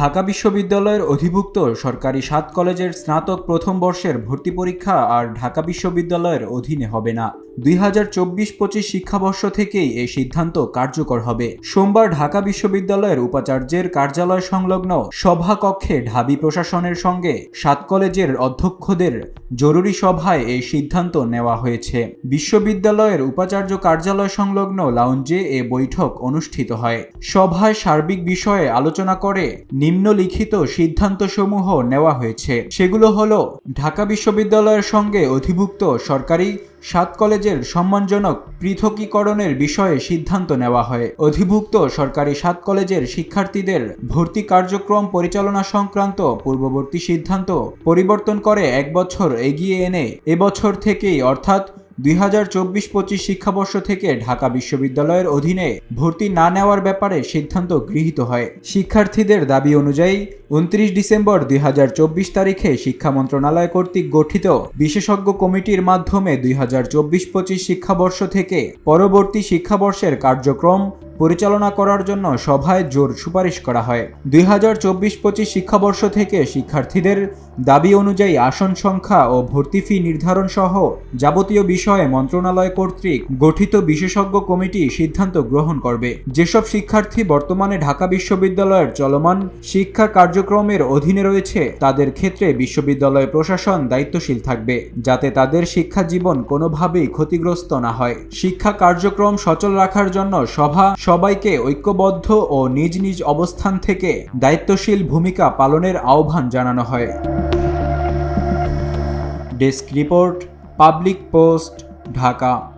ঢাকা বিশ্ববিদ্যালয়ের অধিভুক্ত সরকারি সাত কলেজের স্নাতক প্রথম বর্ষের ভর্তি পরীক্ষা আর ঢাকা বিশ্ববিদ্যালয়ের অধীনে হবে না। দুই হাজার চব্বিশ পঁচিশ শিক্ষাবর্ষ থেকেই এই সিদ্ধান্ত কার্যকর হবে। সোমবার ঢাকা বিশ্ববিদ্যালয়ের উপাচার্যের কার্যালয় সংলগ্ন সভাকক্ষে ঢাবি প্রশাসনের সঙ্গে সাত কলেজের অধ্যক্ষদের জরুরি সভায় এই সিদ্ধান্ত নেওয়া হয়েছে। বিশ্ববিদ্যালয়ের উপাচার্য কার্যালয় সংলগ্ন লাউঞ্জে এ বৈঠক অনুষ্ঠিত হয়। সভায় সার্বিক বিষয়ে আলোচনা করে নিম্নলিখিত সিদ্ধান্তসমূহ নেওয়া হয়েছে। সেগুলো হলো, ঢাকা বিশ্ববিদ্যালয়ের সঙ্গে অধিভুক্ত সরকারি সাত কলেজের সম্মানজনক পৃথকীকরণের বিষয়ে সিদ্ধান্ত নেওয়া হয়। অধিভুক্ত সরকারি সাত কলেজের শিক্ষার্থীদের ভর্তি কার্যক্রম পরিচালনা সংক্রান্ত পূর্ববর্তী সিদ্ধান্ত পরিবর্তন করে এক বছর এগিয়ে এনে এবছর থেকেই, অর্থাৎ দুই হাজার চব্বিশ পঁচিশ শিক্ষাবর্ষ থেকে ঢাকা বিশ্ববিদ্যালয়ের অধীনে ভর্তি না নেওয়ার ব্যাপারে সিদ্ধান্ত গৃহীত হয়। শিক্ষার্থীদের দাবি অনুযায়ী, উনত্রিশ ডিসেম্বর দুই হাজার চব্বিশ তারিখে শিক্ষা মন্ত্রণালয় কর্তৃক গঠিত বিশেষজ্ঞ কমিটির মাধ্যমে দুই হাজার চব্বিশ পঁচিশ শিক্ষাবর্ষ থেকে পরবর্তী শিক্ষাবর্ষের কার্যক্রম পরিচালনা করার জন্য সভায় জোর সুপারিশ করা হয়। দুই হাজার চব্বিশ পঁচিশ শিক্ষাবর্ষ থেকে শিক্ষার্থীদের দাবি অনুযায়ী আসন সংখ্যা ও ভর্তি ফি নির্ধারণ সহ যাবতীয় বিষয়ে মন্ত্রণালয় কর্তৃক গঠিত বিশেষজ্ঞ কমিটি সিদ্ধান্ত গ্রহণ করবে। যেসব শিক্ষার্থী বর্তমানে ঢাকা বিশ্ববিদ্যালয়ের চলমান শিক্ষা কার্যক্রমের অধীনে রয়েছে, তাদের ক্ষেত্রে বিশ্ববিদ্যালয় প্রশাসন দায়িত্বশীল থাকবে, যাতে তাদের শিক্ষা জীবন কোনোভাবেই ক্ষতিগ্রস্ত না হয়। শিক্ষা কার্যক্রম সচল রাখার জন্য সভা সবাইকে ঐক্যবদ্ধ ও নিজ নিজ অবস্থান থেকে দায়িত্বশীল ভূমিকা পালনের আহ্বান জানানো হয়। Desk report, public post, Dhaka.